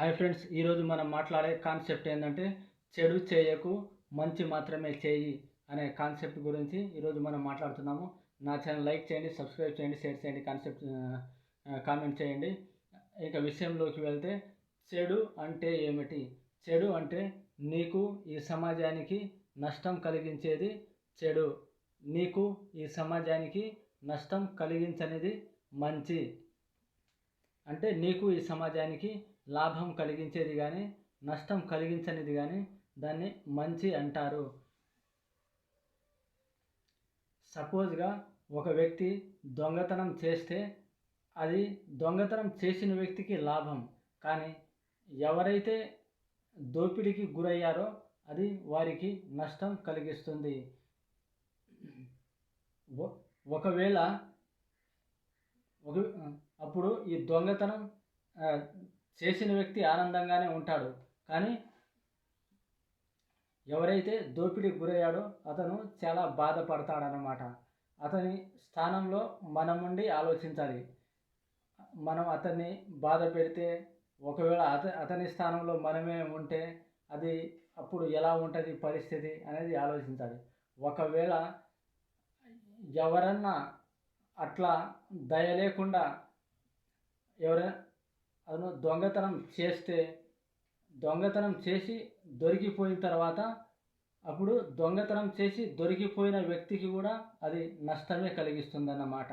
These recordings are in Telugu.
హాయ్ ఫ్రెండ్స్ ఈరోజు మనం మాట్లాడే కాన్సెప్ట్ ఏంటంటే చెడు చేయకు మంచి మాత్రమే చేయి అనే కాన్సెప్ట్ గురించి ఈరోజు మనం మాట్లాడుతున్నాము. నా ఛానల్ లైక్ చేయండి సబ్స్క్రైబ్ చేయండి షేర్ చేయండి కాన్సెప్ట్ కామెంట్ చేయండి. ఇక విషయంలోకి వెళ్తే చెడు అంటే ఏమిటి? చెడు అంటే నీకు ఈ సమాజానికి నష్టం కలిగించేది చెడు. నీకు ఈ సమాజానికి నష్టం కలిగించనిది మంచి. అంటే నీకు ఈ సమాజానికి లాభం కలిగించేది కానీ నష్టం కలిగించనిది కానీ దాన్ని మంచి అంటారు. సపోజ్గా ఒక వ్యక్తి దొంగతనం చేస్తే అది దొంగతనం చేసిన వ్యక్తికి లాభం. కానీ ఎవరైతే దోపిడీకి గురయ్యారో అది వారికి నష్టం కలిగిస్తుంది. ఒకవేళ ఒక అప్పుడు ఈ దొంగతనం చేసిన వ్యక్తి ఆనందంగానే ఉంటాడు. కానీ ఎవరైతే దోపిడీకి గురయ్యాడో అతను చాలా బాధపడతాడనమాట అతని స్థానంలో మనం ఉండి ఆలోచించాలి. మనం అతన్ని బాధ పెడితే ఒకవేళ అత అతని స్థానంలో మనమే ఉంటే అది అప్పుడు ఎలా ఉంటుంది పరిస్థితి అనేది ఆలోచించాలి. ఒకవేళ ఎవరన్నా అట్లా దయ లేకుండా ఎవరైనా అతను దొంగతనం చేస్తే దొంగతనం చేసి దొరికిపోయిన తర్వాత అప్పుడు దొంగతనం చేసి దొరికిపోయిన వ్యక్తికి కూడా అది నష్టమే కలిగిస్తుందన్నమాట.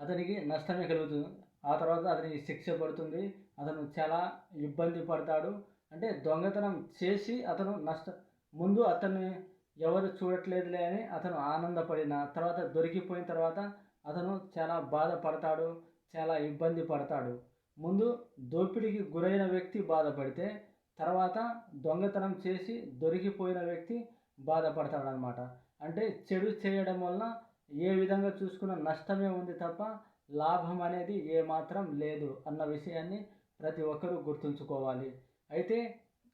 అతనికి నష్టమే కలుగుతుంది. ఆ తర్వాత అతనికి శిక్ష పడుతుంది. అతను చాలా ఇబ్బంది పడతాడు. అంటే దొంగతనం చేసి అతను నష్ట ముందు అతన్ని ఎవరు చూడట్లేదులే అని అతను ఆనందపడిన తర్వాత దొరికిపోయిన తర్వాత అతను చాలా బాధపడతాడు. చాలా ఇబ్బంది పడతాడు. ముందు దోపిడీకి గురైన వ్యక్తి బాధపడితే తర్వాత దొంగతనం చేసి దొరికిపోయిన వ్యక్తి బాధపడతాడనమాట అంటే చెడు చేయడం వలన ఏ విధంగా చూసుకున్న నష్టమే ఉంది తప్ప లాభం అనేది ఏమాత్రం లేదు అన్న విషయాన్ని ప్రతి ఒక్కరూ గుర్తుంచుకోవాలి. అయితే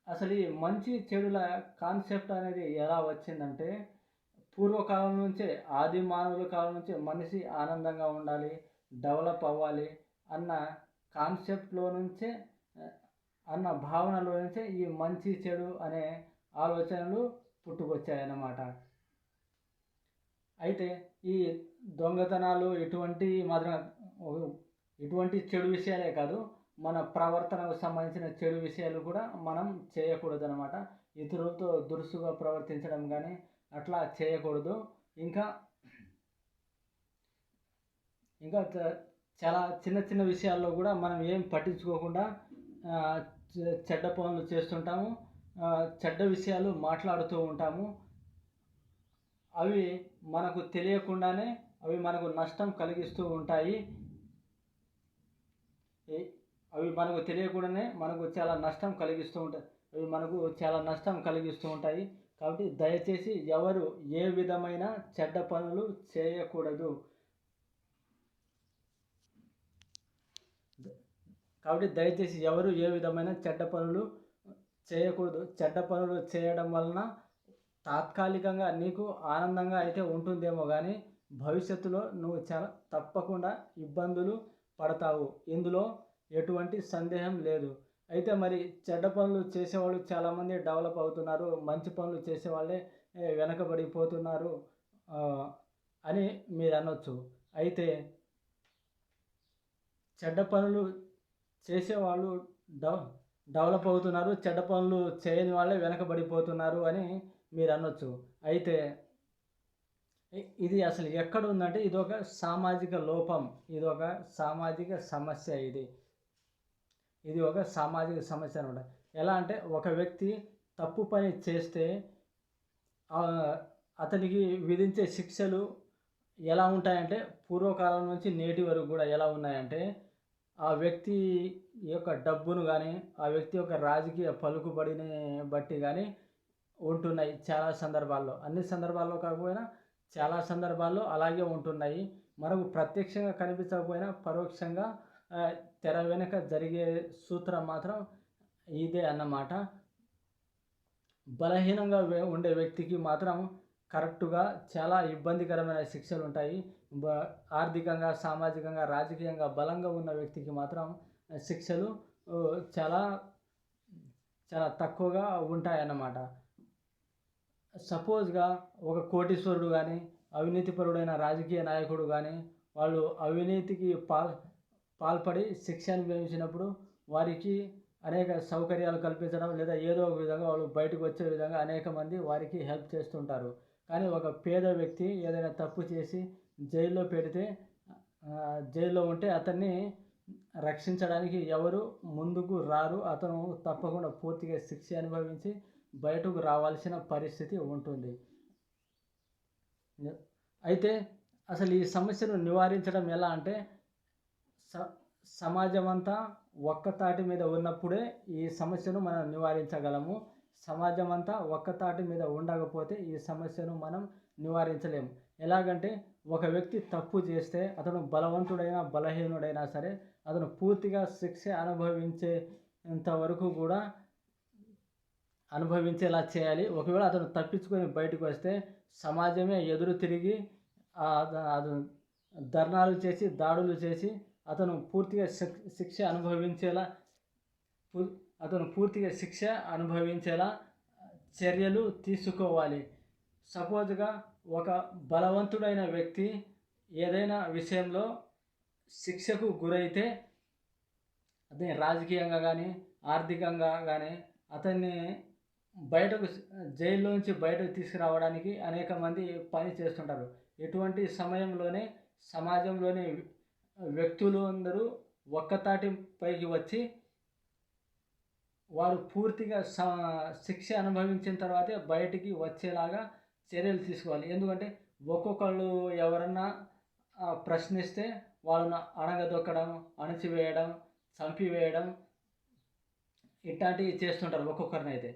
అసలు ఈ మంచి చెడుల కాన్సెప్ట్ అనేది ఎలా వచ్చిందంటే పూర్వకాలం నుంచే ఆది మానవుల కాలం నుంచే మనిషి ఆనందంగా ఉండాలి డెవలప్ అవ్వాలి అన్న కాన్సెప్ట్లో నుంచే అన్న భావనలో నుంచే ఈ మంచి చెడు అనే ఆలోచనలు పుట్టుకొచ్చాయన్నమాట. అయితే ఈ దొంగతనాలు ఇటువంటి మాత్రం ఇటువంటి చెడు విషయాలే కాదు మన ప్రవర్తనకు సంబంధించిన చెడు విషయాలు కూడా మనం చేయకూడదు అనమాట ఇతరులతో దురుసుగా ప్రవర్తించడం కానీ అట్లా చేయకూడదు. ఇంకా ఇంకా చాలా చిన్న చిన్న విషయాల్లో కూడా మనం ఏం పట్టించుకోకుండా చెడ్డ పనులు చేస్తుంటాము. చెడ్డ విషయాలు మాట్లాడుతూ ఉంటాము. అవి మనకు తెలియకుండానే అవి మనకు నష్టం కలిగిస్తూ ఉంటాయి. అవి మనకు తెలియకుండానే మనకు చాలా నష్టం కలిగిస్తూ ఉంటాయి అవి మనకు చాలా నష్టం కలిగిస్తూ ఉంటాయి. కాబట్టి దయచేసి ఎవరు ఏ విధమైన చెడ్డ పనులు చేయకూడదు. కాబట్టి దయచేసి ఎవరు ఏ విధమైన చెడ్డ పనులు చేయకూడదు. చెడ్డ పనులు చేయడం వలన తాత్కాలికంగా నీకు ఆనందంగా అయితే ఉంటుందేమో కానీ భవిష్యత్తులో నువ్వు చాలా తప్పకుండా ఇబ్బందులు పడతావు. ఇందులో ఎటువంటి సందేహం లేదు. అయితే మరి చెడ్డ పనులు చేసేవాళ్ళు చాలామంది డెవలప్ అవుతున్నారు. మంచి పనులు చేసేవాళ్ళే వెనకబడిపోతున్నారు అని మీరు అనొచ్చు అయితే చెడ్డ పనులు చేసేవాళ్ళు డెవ డెవలప్ అవుతున్నారు చెడ్డ పనులు చేయని వాళ్ళే వెనకబడిపోతున్నారు అని మీరు అనొచ్చు. అయితే ఇది అసలు ఎక్కడ ఉందంటే ఇది ఒక సామాజిక లోపం ఇది ఒక సామాజిక సమస్య ఇది. ఇది ఒక సామాజిక సమస్య అనమాట. ఎలా అంటే ఒక వ్యక్తి తప్పు పని చేస్తే అతనికి విధించే శిక్షలు ఎలా ఉంటాయంటే పూర్వకాలం నుంచి నేటి వరకు కూడా ఎలా ఉన్నాయంటే ఆ వ్యక్తి యొక్క డబ్బును కానీ ఆ వ్యక్తి యొక్క రాజకీయ పలుకుబడిని బట్టి కానీ ఉంటున్నాయి చాలా సందర్భాల్లో. అన్ని సందర్భాల్లో కాకపోయినా చాలా సందర్భాల్లో అలాగే ఉంటున్నాయి. మనకు ప్రత్యక్షంగా కనిపించకపోయినా పరోక్షంగా తెర వెనుక జరిగే సూత్రం మాత్రం ఇదే అన్నమాట. బలహీనంగా ఉండే వ్యక్తికి మాత్రం కరెక్టుగా చాలా ఇబ్బందికరమైన శిక్షలు ఉంటాయి ఆర్థికంగా సామాజికంగా రాజకీయంగా బలంగా ఉన్న వ్యక్తికి మాత్రం శిక్షలు చాలా చాలా తక్కువగా ఉంటాయన్నమాట. సపోజ్గా ఒక కోటీశ్వరుడు కానీ అవినీతిపరుడైన రాజకీయ నాయకుడు కానీ వాళ్ళు అవినీతికి పాల్ పాల్పడి శిక్ష అనుభవించినప్పుడు వారికి అనేక సౌకర్యాలు కల్పించడం లేదా ఏదో ఒక విధంగా వాళ్ళు బయటకు వచ్చే విధంగా అనేక మంది వారికి హెల్ప్ చేస్తుంటారు. కానీ ఒక పేద వ్యక్తి ఏదైనా తప్పు చేసి జైల్లో పెడితే జైల్లో ఉంటే అతన్ని రక్షించడానికి ఎవరు ముందుకు రారు. అతను తప్పకుండా పూర్తిగా శిక్ష అనుభవించి బయటకు రావాల్సిన పరిస్థితి ఉంటుంది. అయితే అసలు ఈ సమస్యను నివారించడం ఎలా అంటే స సమాజం అంతా ఒక్క తాటి మీద ఉన్నప్పుడే ఈ సమస్యను మనం నివారించగలము. సమాజం అంతా ఒక్క తాటి మీద ఉండకపోతే ఈ సమస్యను మనం నివారించలేము. ఎలాగంటే ఒక వ్యక్తి తప్పు చేస్తే అతను బలవంతుడైనా బలహీనుడైనా సరే అతను పూర్తిగా శిక్ష అనుభవించేంత వరకు కూడా అనుభవించేలా చేయాలి. ఒకవేళ అతను తప్పించుకొని బయటకు వస్తే సమాజమే ఎదురు తిరిగి అతను ధర్నాలు చేసి దాడులు చేసి అతను పూర్తిగా శిక్ష అనుభవించేలా అతను పూర్తిగా శిక్ష అనుభవించేలా చర్యలు తీసుకోవాలి. సపోజ్గా ఒక బలవంతుడైన వ్యక్తి ఏదైనా విషయంలో శిక్షకు గురైతే అతని రాజకీయంగా కానీ ఆర్థికంగా కానీ అతన్ని బయటకు జైల్లోంచి బయటకు తీసుకురావడానికి అనేక మంది పని చేస్తుంటారు. ఎటువంటి సమయంలోనే సమాజంలోని వ్యక్తులు అందరూ ఒక్కతాటి పైకి వచ్చి వారు పూర్తిగా శిక్ష అనుభవించిన తర్వాతే బయటికి వచ్చేలాగా చర్యలు తీసుకోవాలి. ఎందుకంటే ఒక్కొక్కళ్ళు ఎవరన్నా ప్రశ్నిస్తే వాళ్ళను అణగదొక్కడం అణచివేయడం చంపివేయడం ఇట్లాంటివి చేస్తుంటారు ఒక్కొక్కరినైతే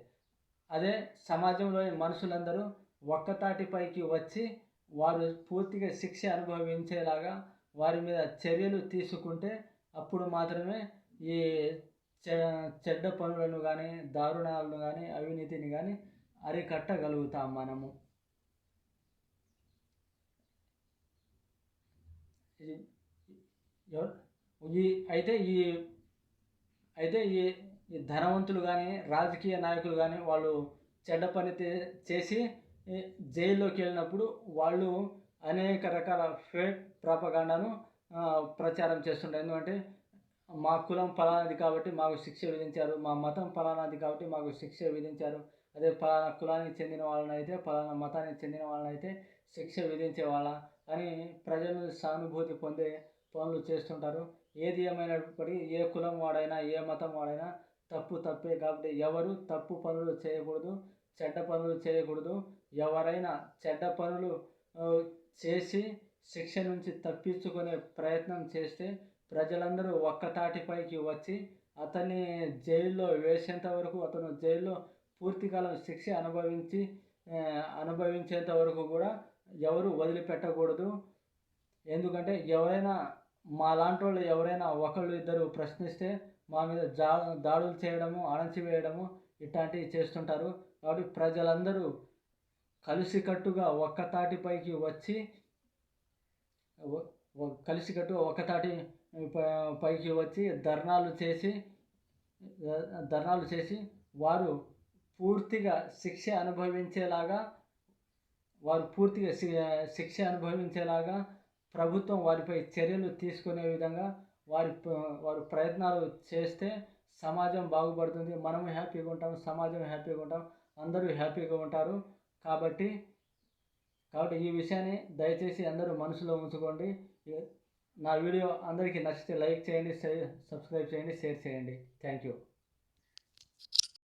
అదే సమాజంలోని మనుషులందరూ ఒక్కతాటిపైకి వచ్చి వారు పూర్తిగా శిక్ష అనుభవించేలాగా వారి మీద చర్యలు తీసుకుంటే అప్పుడు మాత్రమే ఈ చెడ్డ పనులను కానీ దారుణాలను కానీ అవినీతిని కానీ అరికట్టగలుగుతాం మనము. ఈ అయితే ఈ అయితే ఈ ఈ ధనవంతులు కానీ రాజకీయ నాయకులు కానీ వాళ్ళు చెడ్డ పని చేసి జైల్లోకి వెళ్ళినప్పుడు వాళ్ళు అనేక రకాల ఫేక్ ప్రాపగాండాను ప్రచారం చేస్తుంటారు. ఎందుకంటే మా కులం ఫలానాది కాబట్టి మాకు శిక్ష విధించారు మా మతం ఫలానాది కాబట్టి మాకు శిక్ష విధించారు. అదే పలానా కులానికి చెందిన వాళ్ళని అయితే మతానికి చెందిన వాళ్ళని అయితే శిక్ష విధించే వాళ్ళ అని ప్రజలు సానుభూతి పొందే పనులు చేస్తుంటారు. ఏది ఏమైనప్పటికీ ఏ కులం వాడైనా ఏ మతం వాడైనా తప్పు తప్పే కాబట్టి ఎవరు తప్పు పనులు చేయకూడదు చెడ్డ పనులు చేయకూడదు. ఎవరైనా చెడ్డ పనులు చేసి శిక్ష నుంచి తప్పించుకునే ప్రయత్నం చేస్తే ప్రజలందరూ ఒక్కతాటిపైకి వచ్చి అతన్ని జైల్లో వేసేంత వరకు అతను జైల్లో పూర్తికాలం శిక్ష అనుభవించి అనుభవించేంత వరకు కూడా ఎవరు వదిలిపెట్టకూడదు. ఎందుకంటే ఎవరైనా మా లాంటి వాళ్ళు ఎవరైనా ఒకళ్ళు ఇద్దరు ప్రశ్నిస్తే మా మీద జా దాడులు చేయడము అణచివేయడము ఇట్లాంటివి చేస్తుంటారు. కాబట్టి ప్రజలందరూ కలిసికట్టుగా ఒక్కతాటిపైకి వచ్చి కలిసికట్టుగా ఒక్కతాటి పైకి వచ్చి ధర్నాలు చేసి ధర్నాలు చేసి వారు పూర్తిగా శిక్ష అనుభవించేలాగా వారు పూర్తిగా శిక్ష అనుభవించేలాగా ప్రభుత్వం వారిపై చర్యలు తీసుకునే విధంగా వారి వారు ప్రయత్నాలు చేస్తే సమాజం బాగుపడుతుంది. మనము హ్యాపీగా ఉంటాం సమాజం హ్యాపీగా ఉంటాం అందరూ హ్యాపీగా ఉంటారు. కాబట్టి కాబట్టి ఈ విషయాన్ని దయచేసి అందరూ మనసులో ఉంచుకోండి. నా వీడియో అందరికీ నచ్చితే లైక్ చేయండి సబ్స్క్రైబ్ చేయండి షేర్ చేయండి. Thank you.